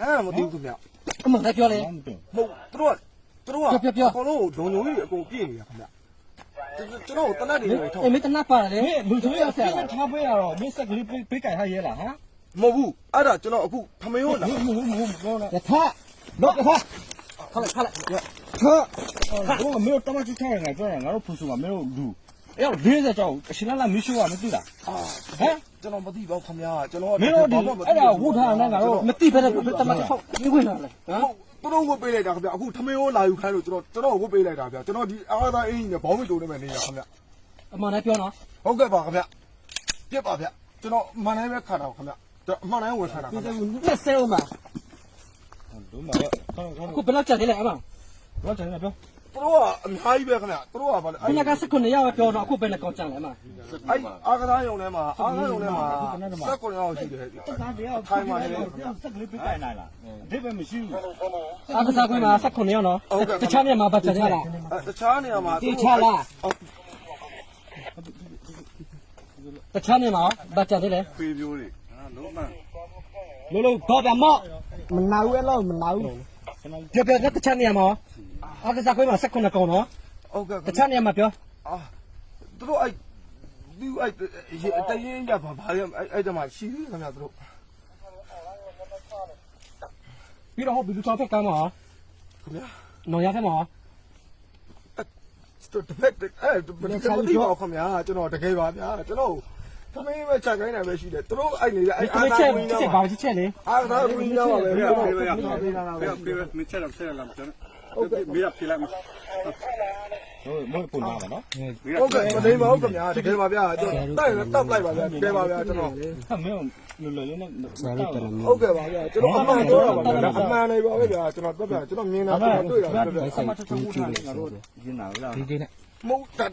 အဲ့မသိဘူးခင်ဗျအမှန်လည်းပြောလေမဟုတ်သူတို့ကသူတို့ကပြောပြောအကုန်လုံးဒုံညုံကြီးအကုန်ပြည့်နေတာခင်ဗျကျွန်တော်တနက်တွေပဲထုတ်အေးမင်းတနပ်ပါတယ်လေမင်းလူသမီးရောက်ဆက်လာထားပေးရတော့မင်းဆက်ကလေးပေးပေးကြိုင်ထားရဲလားဟမ်မဟုတ်ဘူးအဲ့ဒါကျွန်တော်အခုထမင်းရောလာမဟုတ်ဘူးမဟုတ်ဘူးပြောလားရထားတော့ရထားခလိုက်ခလိုက်ဟာဟိုမင်းတို့တမချစ်ထားရငါပြောရငါတို့ဖူဆူကမင်းတို့လူ အဲ့တော့40ကျောက်အရှင်လာမရှိုးကမသိလားအာဟမ်ကျွန်တော်မသိပါဘူးခင်ဗျာကျွန်တော်မင်းတို့ဒီအဲ့ဒါဝုထားနေငါတို့မတိပဲတမတ်ထောက်ဒီဝင်လာလေဟုတ်သူတို့ဝတ်ပေးလိုက်တာခင်ဗျာအခုထမင်းရောလာယူခိုင်းလို့ကျွန်တော်ကျွန်တော်ဝတ်ပေးလိုက်တာဗျာကျွန်တော်ဒီအားသားအင်းကြီးနဲ့ဘောင်းမတိုးနေမယ်နေတာခင်ဗျာအမှန်လည်းပြောနော်ဟုတ်ကဲ့ပါခင်ဗျာပြစ်ပါဗျာကျွန်တော်မှန်တိုင်းပဲခါတာခင်ဗျာကျွန်တော်အမှန်တိုင်းဝင်ခါတာခင်ဗျာလက်ဆဲဦးမှာလူမတော့ခေါင်းခေါင်းအခုဘယ်လောက်ကြာသေးလဲအမှန်တော့ကျန်တယ်ပြော သူတို့ကအများကြီးပဲခင်ဗျာသူတို့ကဗာလေခုနကစခုနှစ်ရောက်ပြောတော့အခုဘယ်နဲ့ကောင်းကြလဲအမှန်အဲ့အာကစားယုံထဲမှာအာကစားယုံထဲမှာစက်ကွန်ရောက်ရှိတယ်တာတရားထိုင်ပါလေဆက်ကလေးပေးကြိုင်နိုင်လားအတိတ်ပဲမရှိဘူးအားကစားကွင်းမှာစခုနှစ်ရောက်နော်တခြားနေရာမှာဘာကြာသေးလားတခြားနေရာမှာတေချာလားတခြားနေရာမှာဘာကြာသေးလဲဖေးပြိုးတွေလုံးလုံးတော့ဗျမော့မနာဘူးအဲ့လောက်မနာဘူးပြောပြောတခြားနေရာမှာ အားကစားကွင်းမှာစခုနှစ်ကောင်နော်ဟုတ်ကဲ့တခြားနေရာမှာပြောအာသူတို့အဲ့သူအဲ့တရင်ရပါဘာလဲအဲ့အဲ့တမှာရှိသေးခင်ဗျာသူတို့ပြီးတော့ဟိုဘီလူချောင်းဖက်ကမ်းမှာခင်ဗျာနော်ရဖက်မှာတစ်ဖက်အဲ့ဘယ်လိုလဲမသိပါဘူးခင်ဗျာကျွန်တော်တကယ်ပါဗျာကျွန်တော် သမင်းပဲချက်ခိုင်းတာပဲရှိတယ်သူတို့အဲ့နေတဲ့အဲ့ဒီအာတစ်သာချက်ဝင်တစ်တော့ချက်ဘာတစ်ချက်လဲအာသာဝင်တော့ပါပဲဗျာဖေးဖေးဖေးမချက်တော့ဆက်လာမှာကျွန်တော်မိရပြလိုက်မှာဟိုမဟုတ်ပုံနာပါနော်ဟုတ်ကဲ့မသိပါဘူးခင်ဗျာတကယ်ပါဗျာကျွန်တော်တိုက်တက်လိုက်ပါဗျာတကယ်ပါဗျာကျွန်တော်ဟာမင်းလူလူလေးနဲ့ဟုတ်ကဲ့ပါဗျာကျွန်တော်အမှန်ပြောတာပါဗျာအမှန်လေးပါပဲဗျာကျွန်တော်ပြပြကျွန်တော်မြင်တာကျွန်တော်တွေ့တာပြပြအမတ်ချက်ချက်ဝုထားနေငါတို့ရင်းနာလားဒီဒီနဲ့မဟုတ်တတ်